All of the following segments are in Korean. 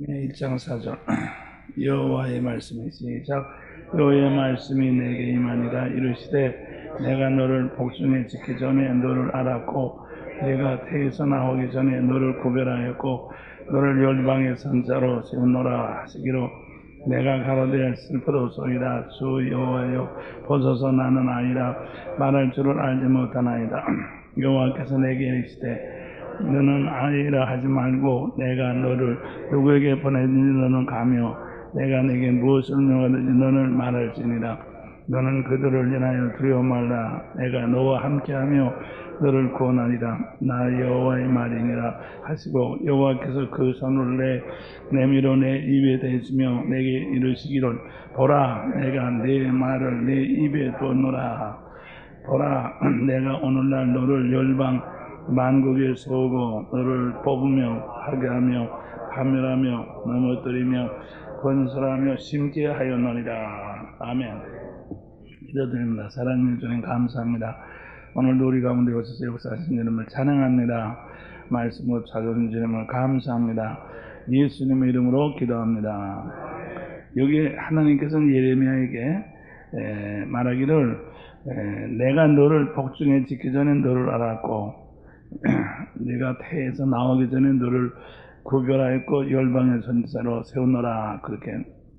네, 1장 4절. 여호와의 말씀이 시작. 여호와의 말씀이 내게 임하니라 이르시되 내가 너를 복중에 지기 전에 너를 알았고 내가 태에서 나오기 전에 너를 구별하였고 너를 열방의 선자로 세우노라 하시기로 내가 가로되 슬퍼도소이다 주 여호와여 보소서 나는 아니라 말할 줄을 알지 못하나이다. 여호와께서 내게 이르시되 너는 아니라 하지 말고 내가 너를 누구에게 보내든지 너는 가며 내가 내게 무엇을 명하든지 너는 말할지니라. 너는 그들을 인하여 두려워 말라. 내가 너와 함께하며 너를 구원하리라. 나 여호와의 말이니라. 하시고 여호와께서 그 손을 내 내밀어 내 입에 대시며 내게 이르시기를 보라 내가 내 말을 내 입에 두었노라. 보라 내가 오늘날 너를 열방 만국에 세우고 너를 뽑으며 하게 하며 파멸하며 넘어뜨리며 건설하며 심게 하였느니라. 아멘. 기도드립니다. 사랑해 주님 감사합니다. 오늘도 우리 가운데 오셔서 역사하신 이름을 찬양합니다. 말씀으로 찾아주신 이름을 감사합니다. 예수님의 이름으로 기도합니다. 여기 하나님께서는 예레미야에게 에, 말하기를 에, 내가 너를 복중에 지기 전에 너를 알았고 네가 태에서 나오기 전에 너를 구별하였고 열방의 선지자로 세우노라 그렇게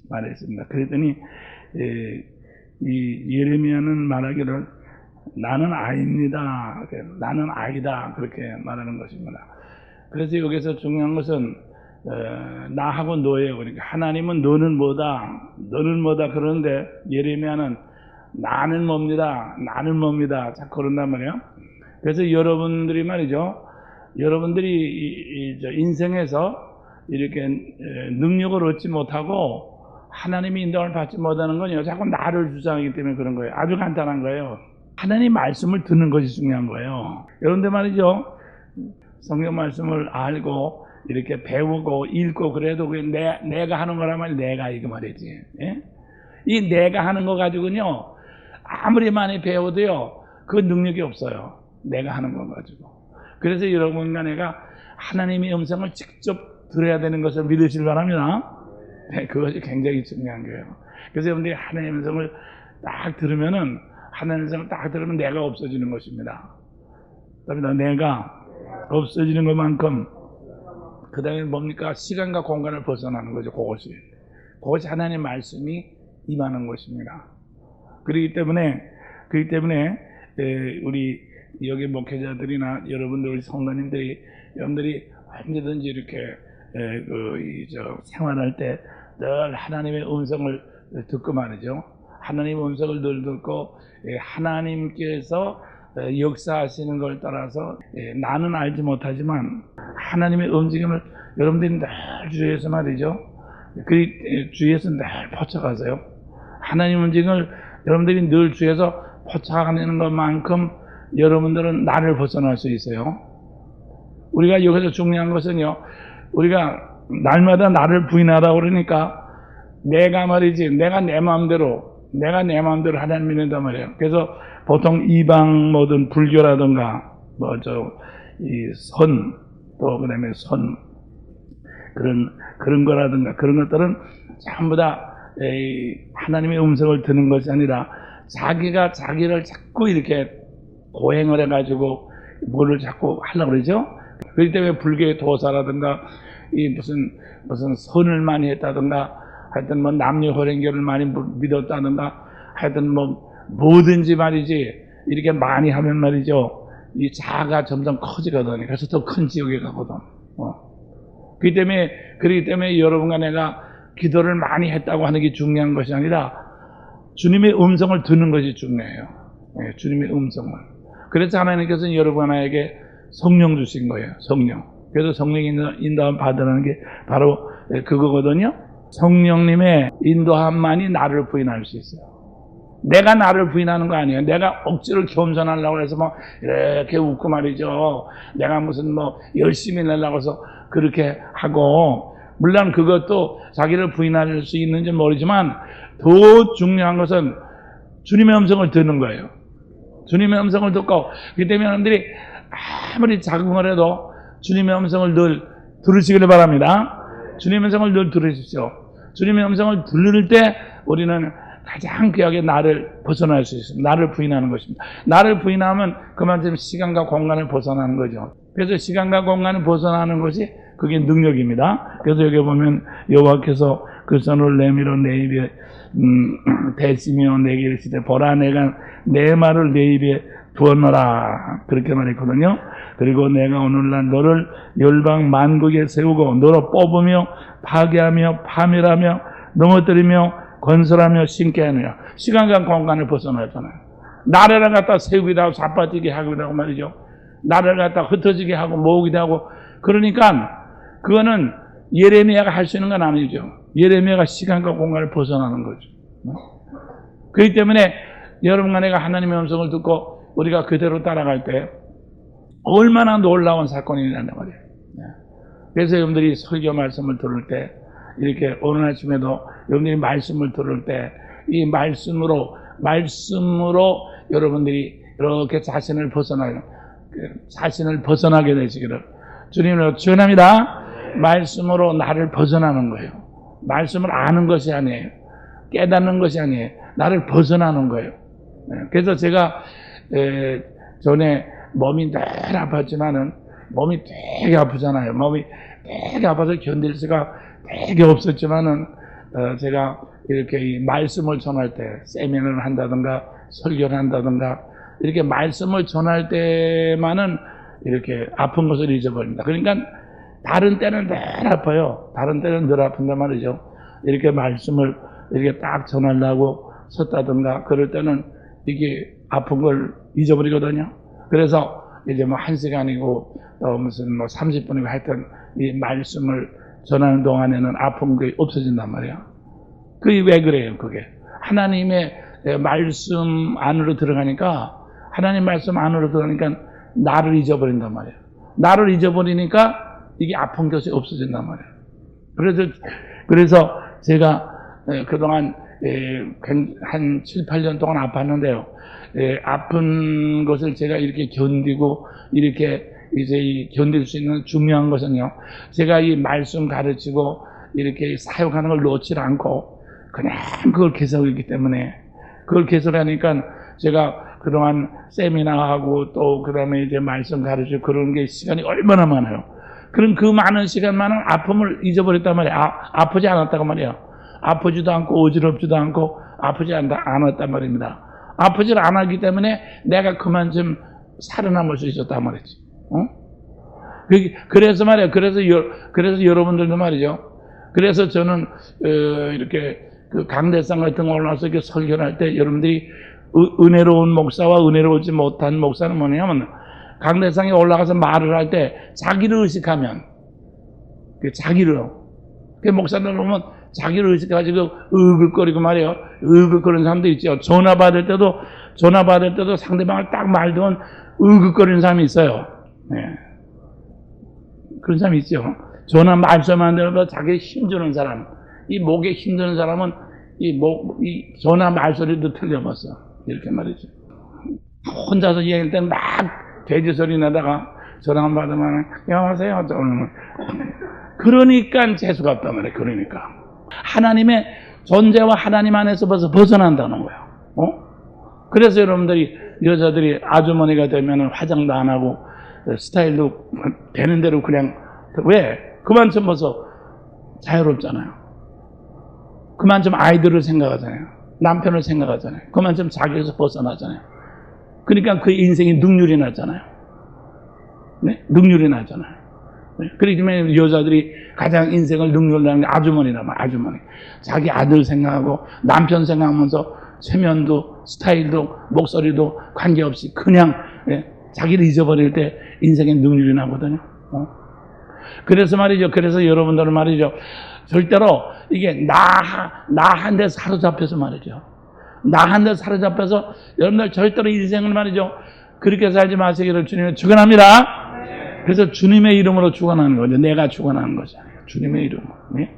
말했습니다. 그랬더니 에, 이 예레미야는 말하기를 나는 아입니다. 나는 아이다 그렇게 말하는 것입니다. 그래서 여기서 중요한 것은 어, 나하고 너예요. 그러니까 하나님은 너는 뭐다, 너는 뭐다 그러는데 예레미야는 나는 뭡니다, 나는 뭡니다. 자꾸 그런단 말이에요. 그래서 여러분들이 말이죠. 여러분들이 인생에서 이렇게 에, 능력을 얻지 못하고 하나님의 인도를 받지 못하는 건요. 자꾸 나를 주장하기 때문에 그런 거예요. 아주 간단한 거예요. 하나님 말씀을 듣는 것이 중요한 거예요. 여러분들 말이죠. 성경 말씀을 알고 이렇게 배우고 읽고 그래도 그게 내, 내가 하는 거라면 내가 이거 말이지. 예? 이 내가 하는 거 가지고는요. 아무리 많이 배워도요. 그 능력이 없어요. 내가 하는 거 가지고. 그래서 여러분과 내가 하나님의 음성을 직접 들어야 되는 것을 믿으시기 바랍니다. 네, 그것이 굉장히 중요한 거예요. 그래서 여러분들이 하나님의 음성을 딱 들으면은 하나님의 음성을 딱 들으면 내가 없어지는 것입니다. 그다음에 내가 없어지는 것만큼 그 다음에 뭡니까? 시간과 공간을 벗어나는 거죠. 그것이. 그것이 하나님의 말씀이 임하는 것입니다. 그렇기 때문에, 그렇기 때문에, 에, 우리 여기 목회자들이나 여러분들, 우리 성도님들이, 여러분들이 언제든지 이렇게, 에, 그, 이, 저, 생활할 때 늘 하나님의 음성을 듣고 말이죠. 하나님의 음성을 늘 듣고, 에, 하나님께서 에, 역사하시는 걸 따라서 에, 나는 알지 못하지만 하나님의 움직임을 여러분들이 늘 주위에서 말이죠. 그 에, 주위에서 늘 포착하세요. 하나님 움직임을 여러분들이 늘 주위에서 포착하는 것만큼 여러분들은 나를 벗어날 수 있어요. 우리가 여기서 중요한 것은요. 우리가 날마다 나를 부인하라 그러니까 내가 말이지 내가 내 마음대로 내가 내 마음대로 하나님 믿는단 말이에요. 그래서 보통 이방 뭐든 불교라든가 뭐 저 이 선 또 그다음에 선 그런 그런 거라든가 그런 것들은 전부 다 하나님의 음성을 듣는 것이 아니라 자기가 자기를 자꾸 이렇게 고행을 해가지고 뭐를 자꾸 하려고 그러죠. 그렇기 때문에 불교의 도사라든가 이 무슨 무슨 선을 많이 했다든가 하여튼 뭐 남녀 호랭교를 많이 믿었다든가 하여튼 뭐 뭐든지 말이지 이렇게 많이 하면 말이죠 이 자아가 점점 커지거든요. 그래서 더 큰 지옥에 가거든. 어. 그렇기 때문에 그렇기 때문에 여러분과 내가 기도를 많이 했다고 하는 게 중요한 것이 아니라 주님의 음성을 듣는 것이 중요해요. 예, 주님의 음성을. 그래서 하나님께서는 여러분 하나에게 성령 주신 거예요. 성령. 그래서 성령 인도함 받으라는 게 바로 그거거든요. 성령님의 인도함만이 나를 부인할 수 있어요. 내가 나를 부인하는 거 아니에요. 내가 억지로 겸손하려고 해서 뭐 이렇게 웃고 말이죠. 내가 무슨 뭐 열심히 내려고 해서 그렇게 하고 물론 그것도 자기를 부인할 수 있는지 모르지만 더 중요한 것은 주님의 음성을 듣는 거예요. 주님의 음성을 듣고 그렇기 때문에 여러분들이 아무리 자궁을 해도 주님의 음성을 늘 들으시기를 바랍니다. 주님의 음성을 늘 들으십시오. 주님의 음성을 들을 때 우리는 가장 귀하게 나를 벗어날 수 있습니다. 나를 부인하는 것입니다. 나를 부인하면 그만큼 시간과 공간을 벗어나는 거죠. 그래서 시간과 공간을 벗어나는 것이 그게 능력입니다. 그래서 여기 보면 여호와께서 그 손을 내밀어 내 입에 음, 대시며 내게 이르시되 보라 내가 내 말을 내 입에 두었노라 그렇게 말했거든요. 그리고 내가 오늘날 너를 열방 만국에 세우고 너로 뽑으며 파괴하며 파멸하며 넘어뜨리며 건설하며 신게 하느냐. 시간과 공간을 벗어나잖아요. 나라를 갖다 세우기도 하고 자빠지게 하기도 하고 말이죠. 나라를 갖다 흩어지게 하고 모으기도 하고 그러니까 그거는 예레미야가 할 수 있는 건 아니죠. 예레미야가 시간과 공간을 벗어나는 거죠. 그렇기 때문에 여러분과 내가 하나님의 음성을 듣고 우리가 그대로 따라갈 때 얼마나 놀라운 사건이 일어난단 말이에요. 그래서 여러분들이 설교 말씀을 들을 때 이렇게 오늘 아침에도 여러분들이 말씀을 들을 때 이 말씀으로 말씀으로 여러분들이 이렇게 자신을 벗어나요. 자신을 벗어나게 되시기를 주님을 축원합니다. 말씀으로 나를 벗어나는 거예요. 말씀을 아는 것이 아니에요. 깨닫는 것이 아니에요. 나를 벗어나는 거예요. 네, 그래서 제가 에, 전에 몸이 늘 아팠지만은 몸이 되게 아프잖아요. 몸이 되게 아파서 견딜 수가 되게 없었지만은 어, 제가 이렇게 이 말씀을 전할 때 세미나를 한다든가 설교를 한다든가 이렇게 말씀을 전할 때만은 이렇게 아픈 것을 잊어버립니다. 그러니까 다른 때는 늘 아파요. 다른 때는 늘 아픈데 말이죠. 이렇게 말씀을 이렇게 딱 전하려고 섰다든가 그럴 때는 이게 아픈 걸 잊어버리거든요. 그래서 이제 뭐 한 시간이고 또 무슨 뭐 30분이고 하여튼 이 말씀을 전하는 동안에는 아픈 게 없어진단 말이에요. 그게 왜 그래요, 그게? 하나님의 말씀 안으로 들어가니까, 하나님 말씀 안으로 들어가니까 나를 잊어버린단 말이에요. 나를 잊어버리니까 이게 아픈 것이 없어진단 말이에요. 그래서, 그래서 제가 에, 그동안 에, 한 7, 8년 동안 아팠는데요. 에, 아픈 것을 제가 이렇게 견디고, 이렇게 이제 이 견딜 수 있는 중요한 것은요. 제가 이 말씀 가르치고, 이렇게 사역하는 걸 놓지 않고, 그냥 그걸 계속했기 때문에 그걸 계속하니까 제가 그동안 세미나하고 또 그다음에 이제 말씀 가르치고 그런 게 시간이 얼마나 많아요. 그럼 그 많은 시간만은 아픔을 잊어버렸단 말이야. 아, 아프지 않았다고 말이야. 아프지도 않고 어지럽지도 않고 아프지 않다, 않았단 말입니다. 아프지 않았기 때문에 내가 그만큼 살아남을 수 있었단 말이지. 어? 그래서 말이야. 그래서 여, 그래서 여러분들도 말이죠. 그래서 저는 어, 이렇게 그 강대상 같은 거 올라와서 이렇게 설교를 할때 여러분들이 은혜로운 목사와 은혜로우지 못한 목사는 뭐냐면 강대상에 올라가서 말을 할 때 자기를 의식하면 그 자기를 그 목사들 보면 자기를 의식해가지고 으글거리고 말이에요. 으글거리는 사람도 있죠. 전화 받을 때도 전화 받을 때도 상대방을 딱 말던 으글거리는 사람이 있어요. 네. 그런 사람이 있죠. 전화 말씀만 들어도 자기 힘주는 사람. 이 목에 힘드는 사람은 이 목, 이 전화 말소리도 틀려봤어. 이렇게 말이죠. 혼자서 얘기할 때는 막 돼지 소리 나다가 전화 받으면, 여보세요? 저는. 그러니까 재수가 없단 말이에요. 그러니까. 하나님의 존재와 하나님 안에서 벌써 벗어난다는 거예요. 어? 그래서 여러분들이, 여자들이 아주머니가 되면 화장도 안 하고, 스타일도 되는 대로 그냥, 왜? 그만큼 벌써 자유롭잖아요. 그만큼 아이들을 생각하잖아요. 남편을 생각하잖아요. 그만큼 자기에서 벗어나잖아요. 그러니까 그 인생이 능률이 나잖아요. 네? 능률이 나잖아요. 네? 그렇기 때문에 여자들이 가장 인생을 능률나는 게 아주머니라면 아주머니. 자기 아들 생각하고 남편 생각하면서 체면도 스타일도 목소리도 관계없이 그냥 예? 자기를 잊어버릴 때 인생의 능률이 나거든요. 어? 그래서 말이죠. 그래서 여러분들은 말이죠. 절대로 이게 나, 나한대 사로잡혀서 말이죠. 나한대 사로잡혀서 여러분들 절대로 인생을 말이죠. 그렇게 살지 마시기를 주님을 축원합니다. 그래서 주님의 이름으로 축원하는 거죠. 내가 축원하는 아니에요. 주님의 이름으로. 네?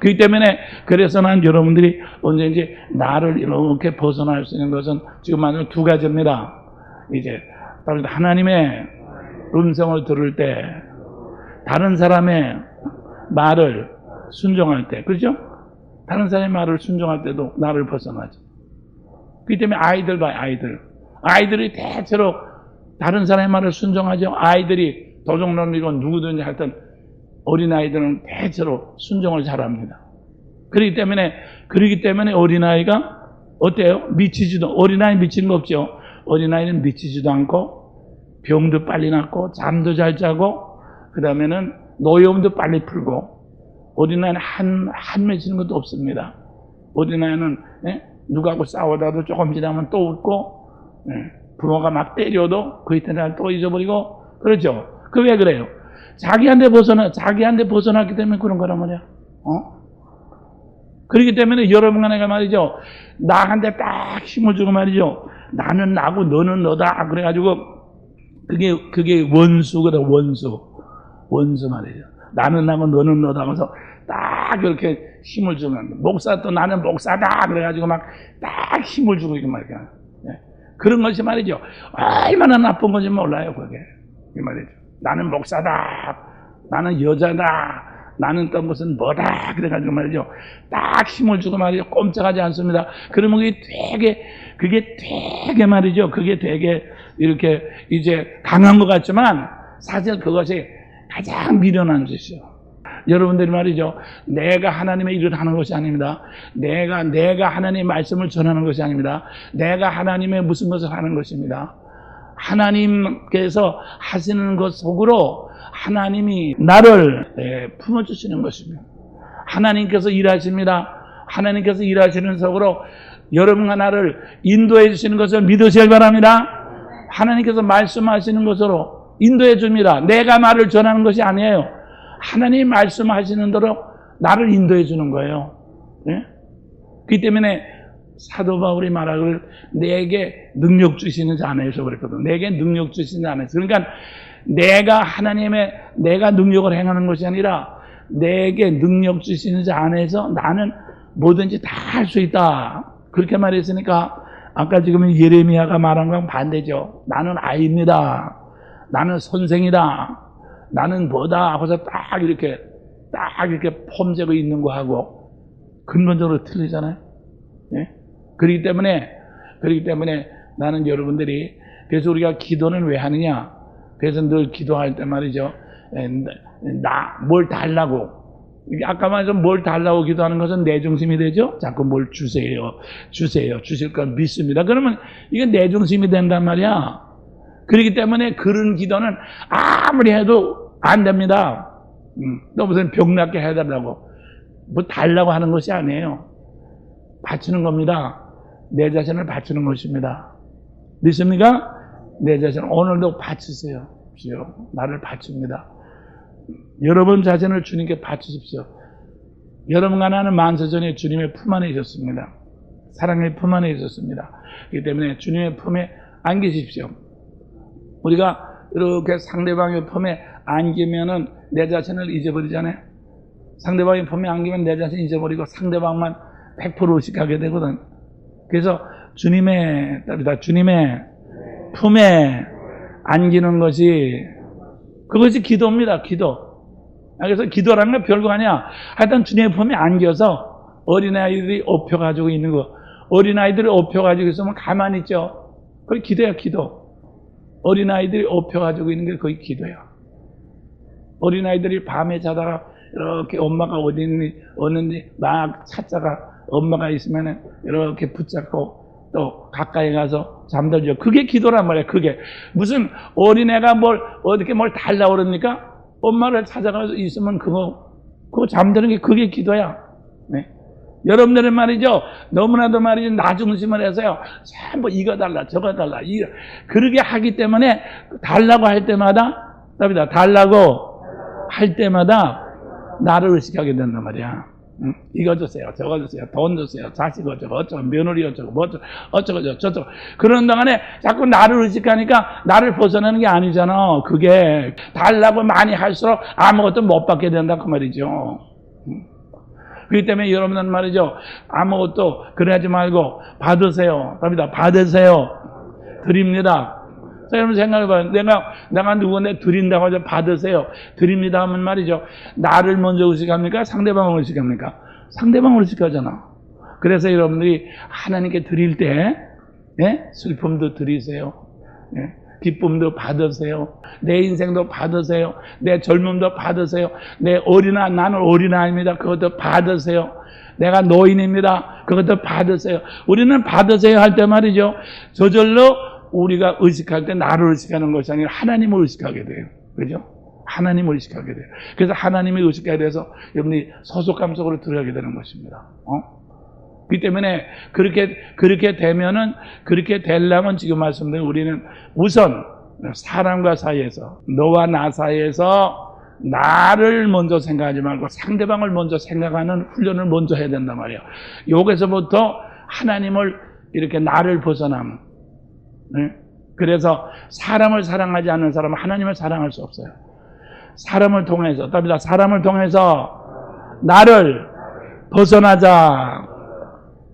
그렇기 때문에 그래서 난 여러분들이 언제든지 나를 이렇게 벗어날 수 있는 것은 지금 만약 두 가지입니다. 이제 하나님의 음성을 들을 때 다른 사람의 말을 순종할 때, 그죠? 다른 사람의 말을 순종할 때도 나를 벗어나죠. 그렇기 때문에 아이들 봐요, 아이들. 아이들이 대체로 다른 사람의 말을 순종하죠. 아이들이 도적놈이고 누구든지 하여튼 어린아이들은 대체로 순종을 잘합니다. 그렇기 때문에, 그렇기 때문에 어린아이가 어때요? 미치지도, 어린아이 미치는 거 없죠. 어린아이는 미치지도 않고, 병도 빨리 낫고, 잠도 잘 자고, 그 다음에는 노여움도 빨리 풀고, 어린아이는 한, 한 맺히는 것도 없습니다. 어린아이는, 예? 누구하고 싸우다도 조금 지나면 또 웃고, 예, 부모가 막 때려도 그 이튿날 또 잊어버리고, 그렇죠. 그 왜 그래요? 자기한테 벗어나, 자기한테 벗어났기 때문에 그런 거란 말이야. 어? 그렇기 때문에 여러분과 내가 말이죠. 나한테 딱 힘을 주고 말이죠. 나는 나고 너는 너다. 그래가지고 그게, 그게 원수거든, 원수. 원수 말이죠. 나는 나고 너는 너다 하면서 딱 이렇게 힘을 주는 목사 또 나는 목사다. 그래가지고 막 딱 힘을 주고 이거 말이야. 예. 그런 것이 말이죠. 얼마나 나쁜 건지 몰라요, 그게. 이 말이죠. 나는 목사다. 나는 여자다. 나는 또 무슨 뭐다. 그래가지고 말이죠. 딱 힘을 주고 말이죠. 꼼짝하지 않습니다. 그러면 그게 되게, 그게 되게 말이죠. 그게 되게 이렇게 이제 강한 것 같지만 사실 그것이 가장 미련한 짓이요. 여러분들이 말이죠. 내가 하나님의 일을 하는 것이 아닙니다. 내가, 내가 하나님의 말씀을 전하는 것이 아닙니다. 내가 하나님의 무슨 것을 하는 것입니다. 하나님께서 하시는 것 속으로 하나님이 나를 예, 품어주시는 것입니다. 하나님께서 일하십니다. 하나님께서 일하시는 속으로 여러분과 나를 인도해 주시는 것을 믿으시길 바랍니다. 하나님께서 말씀하시는 것으로 인도해 줍니다. 내가 말을 전하는 것이 아니에요. 하나님 말씀하시는 대로 나를 인도해 주는 거예요. 예? 그렇기 때문에 사도 바울이 말하기를 내게 능력 주시는 자 안에서 그랬거든. 내게 능력 주시는 자 안에서. 그러니까 내가 하나님의 내가 능력을 행하는 것이 아니라 내게 능력 주시는 자 안에서 나는 뭐든지 다 할 수 있다. 그렇게 말했으니까 아까 지금 예레미야가 말한 건 반대죠. 나는 아이입니다. 나는 선생이다. 나는 뭐다 하고서 딱 이렇게 딱 이렇게 폼재고 있는 거 하고 근본적으로 틀리잖아요. 예? 그렇기 때문에 그렇기 때문에 나는 여러분들이 그래서 우리가 기도는 왜 하느냐? 그래서 늘 기도할 때 말이죠. 나 뭘 달라고 아까 말해서 뭘 달라고 기도하는 것은 내 중심이 되죠. 자꾸 뭘 주세요, 주세요, 주실 걸 믿습니다. 그러면 이게 내 중심이 된단 말이야. 그렇기 때문에 그런 기도는 아무리 해도 안 됩니다. 음, 너 무슨 병 낫게 해달라고 뭐 달라고 하는 것이 아니에요. 바치는 겁니다. 내 자신을 바치는 것입니다. 믿습니까? 내 자신 오늘도 바치세요. 나를 바칩니다. 여러분 자신을 주님께 바치십시오. 여러분과 나는 만세전에 주님의 품 안에 있었습니다. 사랑의 품 안에 있었습니다. 그렇기 때문에 주님의 품에 안기십시오. 우리가 이렇게 상대방의 품에 안기면은 내 자신을 잊어버리잖아요. 상대방의 품에 안기면 내 자신 잊어버리고 상대방만 100% 의식하게 되거든. 그래서 주님의, 답이다. 주님의 품에 안기는 것이, 그것이 기도입니다. 기도. 아, 그래서 기도라는 건 별거 아니야. 하여튼 주님의 품에 안겨서 어린아이들이 업혀가지고 있는 거. 어린아이들이 업혀가지고 있으면 가만히 있죠. 그게 기도야, 기도. 어린아이들이 업혀가지고 있는 게 거의 기도야. 어린아이들이 밤에 자다가 이렇게 엄마가 어디 있는지, 어는지 막 찾다가 엄마가 있으면 이렇게 붙잡고 또 가까이 가서 잠들죠. 그게 기도란 말이야, 그게. 무슨 어린애가 뭘, 어떻게 뭘 달라고 그럽니까? 엄마를 찾아가서 있으면 그거, 그거 잠드는 게 그게 기도야. 네. 여러분들은 말이죠. 너무나도 말이죠. 나 중심을 해서요. 전부 이거 달라, 저거 달라. 이거. 그러게 하기 때문에 달라고 할 때마다, 답이다. 달라고 할 때마다 나를 의식하게 된단 말이야. 응? 이거 주세요, 저거 주세요, 돈 주세요, 자식 어쩌고, 어쩌고, 며느리 어쩌고, 뭐 어쩌고, 어쩌고, 저쩌고. 그런 동안에 자꾸 나를 의식하니까 나를 벗어나는 게 아니잖아. 그게 달라고 많이 할수록 아무것도 못 받게 된다. 그 말이죠. 응? 그렇기 때문에 여러분은 말이죠. 아무것도 그래하지 말고 받으세요. 답니다. 받으세요. 드립니다. 자, 여러분 생각해봐요. 내가, 내가 누구한테 드린다고 하죠. 받으세요. 드립니다 하면 말이죠. 나를 먼저 의식합니까? 상대방을 의식합니까? 상대방을 의식하잖아. 그래서 여러분들이 하나님께 드릴 때, 예? 슬픔도 드리세요. 예? 기쁨도 받으세요. 내 인생도 받으세요. 내 젊음도 받으세요. 내 어린아, 나는 어린아입니다. 그것도 받으세요. 내가 노인입니다. 그것도 받으세요. 우리는 받으세요 할 때 말이죠. 저절로 우리가 의식할 때 나를 의식하는 것이 아니라 하나님을 의식하게 돼요. 그죠? 하나님을 의식하게 돼요. 그래서 하나님을 의식하게 돼서 여러분이 소속감 속으로 들어가게 되는 것입니다. 어? 그렇기 때문에 그렇게 그렇게 되면은 그렇게 되려면 지금 말씀드린 우리는 우선 사람과 사이에서 너와 나 사이에서 나를 먼저 생각하지 말고 상대방을 먼저 생각하는 훈련을 먼저 해야 된단 말이에요. 여기서부터 하나님을 이렇게 나를 벗어남. 네? 그래서 사람을 사랑하지 않는 사람은 하나님을 사랑할 수 없어요. 사람을 통해서, 답니다. 사람을 통해서 나를 벗어나자.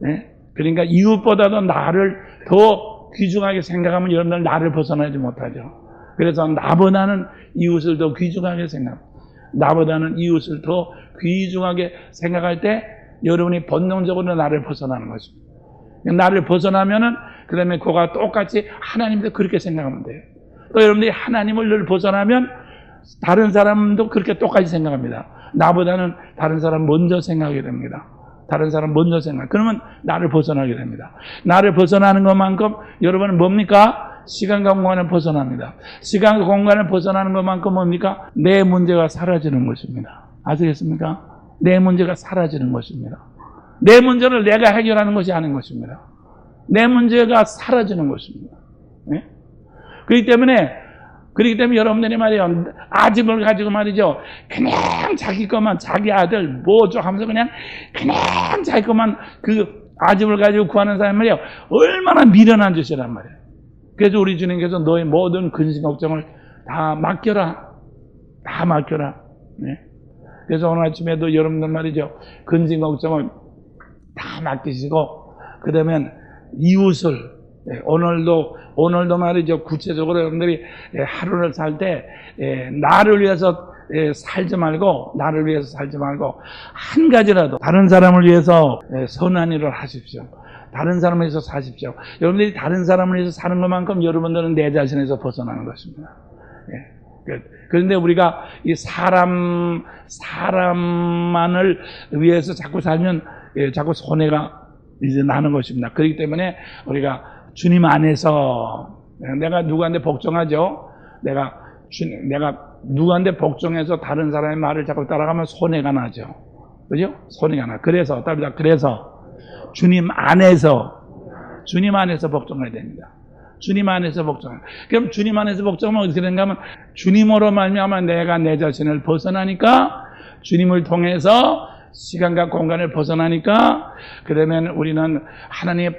네? 그러니까 이웃보다도 나를 더 귀중하게 생각하면 여러분들 나를 벗어나지 못하죠. 그래서 나보다는 이웃을 더 귀중하게 생각, 나보다는 이웃을 더 귀중하게 생각할 때 여러분이 본능적으로 나를 벗어나는 것입니다. 나를 벗어나면은 그 다음에 그가 똑같이 하나님도 그렇게 생각하면 돼요. 또 여러분들이 하나님을 늘 벗어나면 다른 사람도 그렇게 똑같이 생각합니다. 나보다는 다른 사람 먼저 생각하게 됩니다. 다른 사람 먼저 생각. 그러면 나를 벗어나게 됩니다. 나를 벗어나는 것만큼 여러분은 뭡니까? 시간과 공간을 벗어납니다. 시간과 공간을 벗어나는 것만큼 뭡니까? 내 문제가 사라지는 것입니다. 아시겠습니까? 내 문제가 사라지는 것입니다. 내 문제를 내가 해결하는 것이 아닌 것입니다. 내 문제가 사라지는 것입니다. 네? 그렇기 때문에 그렇기 때문에 여러분들이 말이에요. 아집을 가지고 말이죠. 그냥 자기 것만, 자기 아들, 뭐죠 하면서 그냥, 그냥 자기 것만 그 아집을 가지고 구하는 사람 말이에요. 얼마나 미련한 짓이란 말이에요. 그래서 우리 주님께서 너의 모든 근심 걱정을 다 맡겨라. 다 맡겨라. 네? 그래서 오늘 아침에도 여러분들 말이죠. 근심 걱정을 다 맡기시고, 그러면 이웃을 예, 오늘도 오늘도 말이죠 구체적으로 여러분들이 예, 하루를 살때 예, 나를 위해서 살지 말고 나를 위해서 살지 말고 한 가지라도 다른 사람을 위해서 선한 일을 하십시오. 다른 사람을 위해서 사십시오. 여러분들이 다른 사람을 위해서 사는 것만큼 여러분들은 내 자신에서 벗어나는 것입니다. 그, 그런데 우리가 이 사람 사람만을 위해서 자꾸 살면 자꾸 손해가 이제 나는 것입니다. 그렇기 때문에 우리가 주님 안에서 내가 누구한테 복종하죠? 내가 주, 내가 누구한테 복종해서 다른 사람의 말을 자꾸 따라가면 손해가 나죠. 그죠? 손해가 나. 그래서 답니다. 그래서 주님 안에서 주님 안에서 복종해야 됩니다. 주님 안에서 복종. 그럼 주님 안에서 복종하면 어떻게 되는가 하면 주님으로 말미암아 내가 내 자신을 벗어나니까 주님을 통해서 시간과 공간을 벗어나니까 그러면 우리는 하나님의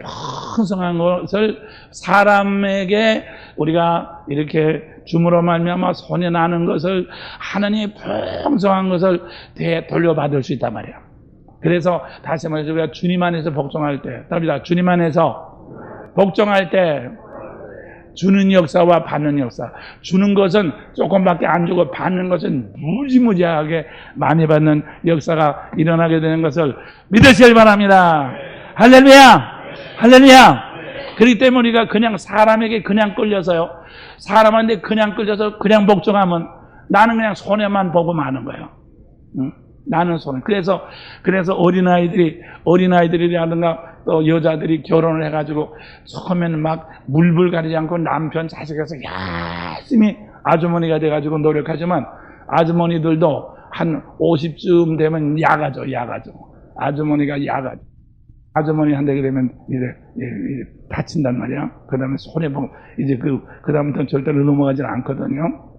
풍성한 것을 사람에게 우리가 이렇게 줌으로 말미암아 손에 나는 것을 하나님의 풍성한 것을 돌려받을 수 있단 말이야. 그래서 다시 말해서 우리가 주님 안에서 복종할 때, 답니다. 주님 안에서 복종할 때 주는 역사와 받는 역사. 주는 것은 조금밖에 안 주고 받는 것은 무지무지하게 많이 받는 역사가 일어나게 되는 것을 믿으시길 바랍니다. 할렐루야! 할렐루야! 그렇기 때문에 우리가 그냥 사람에게 그냥 끌려서요. 사람한테 그냥 끌려서 그냥 복종하면 나는 그냥 손해만 보고 마는 거예요. 응? 나는 손해. 그래서, 그래서 어린아이들이, 어린아이들이라든가 또 여자들이 결혼을 해가지고 처음에는 막 물불 가리지 않고 남편 자식에서 열심히 아주머니가 돼가지고 노력하지만 아주머니들도 한 50쯤 되면 야가죠, 야가죠. 아주머니가 야가죠. 아주머니한테 그러면 이제, 이제 다친단 말이야. 그 다음에 손해보고, 이제 그, 그 다음부터는 절대로 넘어가지 않거든요.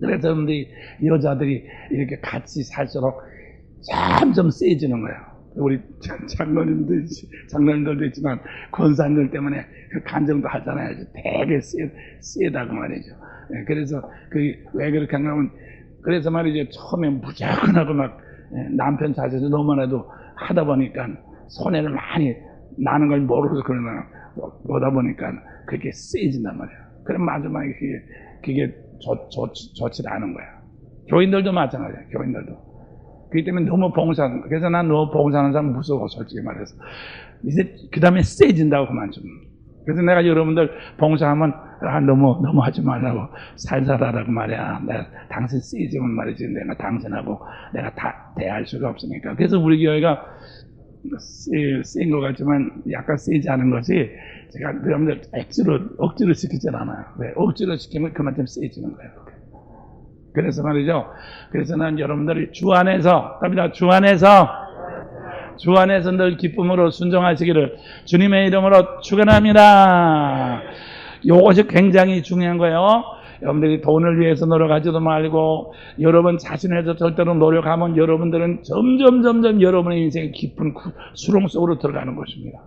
그래서 여러분들이 여자들이 이렇게 같이 살수록 점점 세지는 거예요. 우리 장로님도, 장로님들도 있지만, 권사님들 때문에 그 간정도 하잖아요. 되게 세, 세다고 말이죠. 예, 그래서 그, 왜 그렇게 하냐면, 그래서 말이죠. 처음에 무조건 하고 막 예, 남편 자제도 너무나도 하다 보니까 손해를 많이 나는 걸 모르고 그러나 보다 보니까 그게 세진단 말이에요. 그럼 마지막에 그게, 그게 좋, 좋, 좋지 않은 거야. 교인들도 마찬가지야, 교인들도. 그렇기 때문에 너무 봉사하는, 그래서 난 너무 봉사하는 사람 무서워, 솔직히 말해서. 이제, 그 다음에 세진다고 그만 좀. 그래서 내가 여러분들 봉사하면, 아, 너무, 너무 하지 말라고, 살살하라고 말이야. 내가 당신 세지면 말이지. 내가 당신하고 내가 다 대할 수가 없으니까. 그래서 우리 교회가 센것 같지만 약간 세지 않은 것이 제가 여러분들 억지로, 억지로 시키질 않아요. 왜? 억지로 시키면 그만큼 세지는 거예요. 그래서 말이죠. 그래서 난 여러분들이 주 안에서, 답니다. 주 안에서, 주 안에서 늘 기쁨으로 순종하시기를 주님의 이름으로 축원합니다. 요것이 굉장히 중요한 거예요. 여러분들이 돈을 위해서 노력하지도 말고 여러분 자신에서 절대로 노력하면 여러분들은 점점 점점 여러분의 인생의 깊은 구- 수렁 속으로 들어가는 것입니다.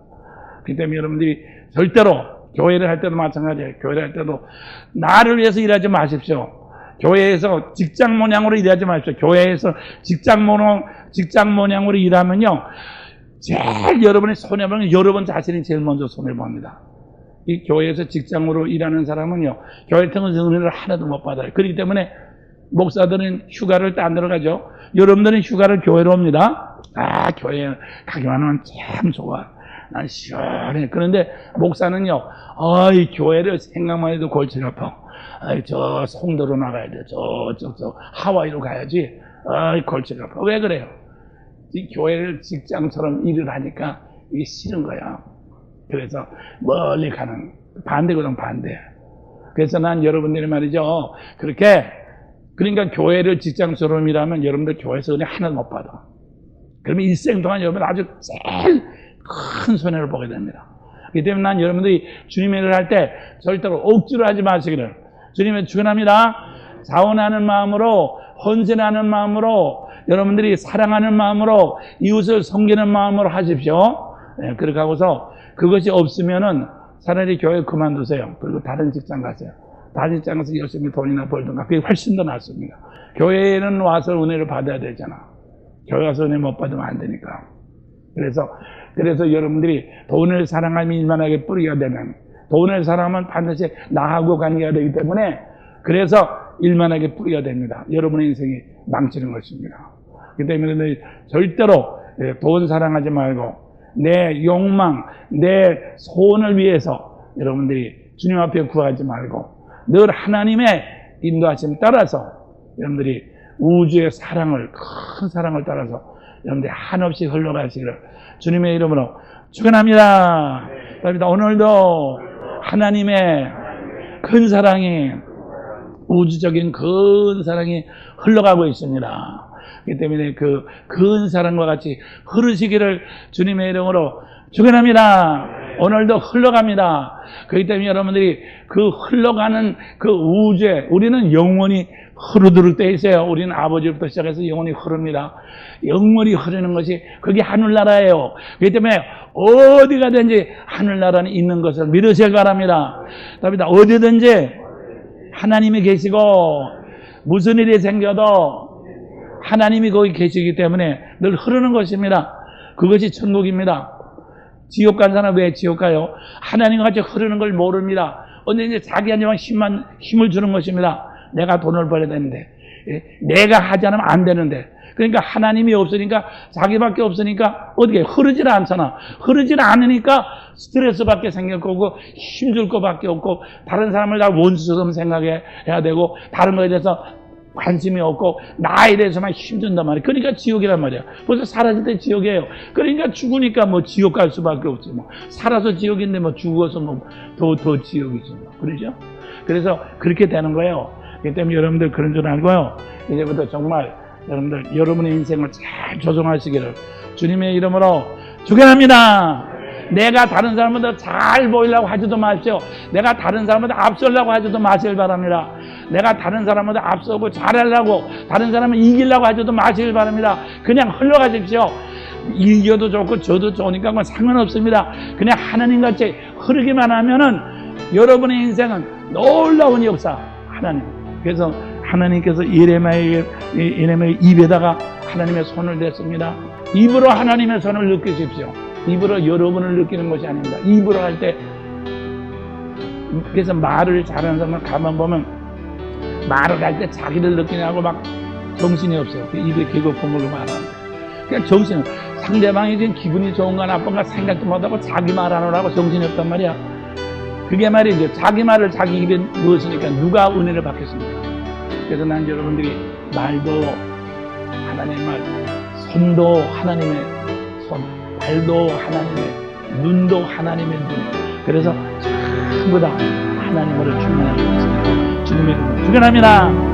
그렇기 때문에 여러분들이 절대로 교회를 할 때도 마찬가지예요. 교회를 할 때도 나를 위해서 일하지 마십시오. 교회에서 직장 모양으로 일하지 마십시오. 교회에서 직장 모양, 직장 모양으로 일하면요. 제일 여러분의 손해보는 게 여러분 자신이 제일 먼저 손해봅니다. 이 교회에서 직장으로 일하는 사람은요, 교회 통해서 은혜를 하나도 못 받아요. 그렇기 때문에 목사들은 휴가를 딴 데로 가죠. 여러분들은 휴가를 교회로 옵니다. 아, 교회 가기만 하면 참 좋아. 난 시원해. 그런데 목사는요, 아이, 교회를 생각만 해도 골치가 아파. 저 송도로 나가야 돼. 저, 저, 저, 하와이로 가야지. 아이, 골치가. 왜 그래요? 이 교회를 직장처럼 일을 하니까 이게 싫은 거야. 그래서 멀리 가는 반대거든 반대. 그래서 난 여러분들이 말이죠. 그렇게 그러니까 교회를 직장처럼 일하면 여러분들 교회에서 은혜 하나도 못 받아. 그러면 일생 동안 여러분 아주 제일 큰 손해를 보게 됩니다. 그렇기 때문에 난 여러분들이 주님의 일을 할 때 절대로 억지로 하지 마시기를 주님의 축원합니다. 자원하는 마음으로 헌신하는 마음으로 여러분들이 사랑하는 마음으로 이웃을 섬기는 마음으로 하십시오. 예, 그렇게 하고서 그것이 없으면은 차라리 교회 그만두세요. 그리고 다른 직장 가세요. 다른 직장 가서 열심히 돈이나 벌든가 그게 훨씬 더 낫습니다. 교회에는 와서 은혜를 받아야 되잖아. 교회 와서 은혜 못 받으면 안 되니까. 그래서 그래서 여러분들이 돈을 사랑하면 일만하게 뿌리가 되면 돈을 사랑하면 반드시 나하고 관계가 되기 때문에 그래서 일만하게 뿌리가 됩니다. 여러분의 인생이 망치는 것입니다. 그 때문에 절대로 예, 돈 사랑하지 말고 내 욕망, 내 소원을 위해서 여러분들이 주님 앞에 구하지 말고 늘 하나님의 인도하심 따라서 여러분들이 우주의 사랑을 큰 사랑을 따라서 여러분들이 한없이 흘러가시기를 주님의 이름으로 축원합니다. 그렇습니다. 오늘도 하나님의 큰 사랑이 우주적인 큰 사랑이 흘러가고 있습니다. 그렇기 때문에 그 큰 사랑과 같이 흐르시기를 주님의 이름으로 축원합니다. 오늘도 흘러갑니다. 그렇기 때문에 여러분들이 그 흘러가는 그 우주에 우리는 영원히 흐르도록 돼 있어요. 우리는 아버지부터 시작해서 영원히 흐릅니다. 영원히 흐르는 것이 그게 하늘나라예요. 그렇기 때문에 어디 가든지 하늘나라는 있는 것을 믿으시길 바랍니다. 답니다. 어디든지 하나님이 계시고 무슨 일이 생겨도 하나님이 거기 계시기 때문에 늘 흐르는 것입니다. 그것이 천국입니다. 지옥 간 사람 왜 지옥 가요? 하나님과 같이 흐르는 걸 모릅니다. 언제든지 자기한테만 힘만, 힘을 주는 것입니다. 내가 돈을 벌어야 되는데, 예, 내가 하지 않으면 안 되는데. 그러니까 하나님이 없으니까, 자기밖에 없으니까, 어떻게, 흐르질 않잖아. 흐르질 않으니까 스트레스 밖에 생길 거고, 힘줄 거밖에 없고, 다른 사람을 다 원수처럼 생각해야 되고, 다른 거에 대해서 관심이 없고 나에 대해서만 힘준단 말이에요. 그러니까 지옥이란 말이야. 벌써 사라질 때 지옥이에요. 그러니까 죽으니까 뭐 지옥 갈 수밖에 없지 뭐. 살아서 지옥인데 뭐 죽어서 뭐더더 더 지옥이지 뭐. 그러죠? 그래서 그렇게 되는 거예요. 그렇기 때문에 여러분들 그런 줄 알고요. 이제부터 정말 여러분들 여러분의 인생을 잘 조정하시기를 주님의 이름으로 축원합니다. 내가 다른 사람보다 잘 보이려고 하지도 마십시오. 내가 다른 사람보다 앞서려고 하지도 마시길 바랍니다. 내가 다른 사람보다 앞서고 잘하려고 다른 사람을 이기려고 하지도 마시길 바랍니다. 그냥 흘러가십시오. 이겨도 좋고 저도 좋으니까 그건 상관없습니다. 그냥 하나님같이 흐르기만 하면은 여러분의 인생은 놀라운 역사 하나님. 그래서 하나님께서 예레미야 입에다가 하나님의 손을 댔습니다. 입으로 하나님의 손을 느끼십시오. 입으로 여러분을 느끼는 것이 아닙니다. 입으로 할 때 그래서 말을 잘하는 사람을 가만 보면 말을 할 때 자기를 느끼냐고 막 정신이 없어요. 그 입에 개거품으로 말하는데. 그냥 정신, 상대방이 지금 기분이 좋은가 나쁜가 생각도 못하고 자기 말하느라고 정신이 없단 말이야. 그게 말이죠. 자기 말을 자기 입에 넣으시니까 누가 은혜를 받겠습니까? 그래서 난 여러분들이 말도 하나님의 말, 손도 하나님의 손, 발도 하나님의 눈도 하나님의 눈. 그래서 전부 다 하나님으로 충만하게 되습니다 주님의 이름으로 축원합니다.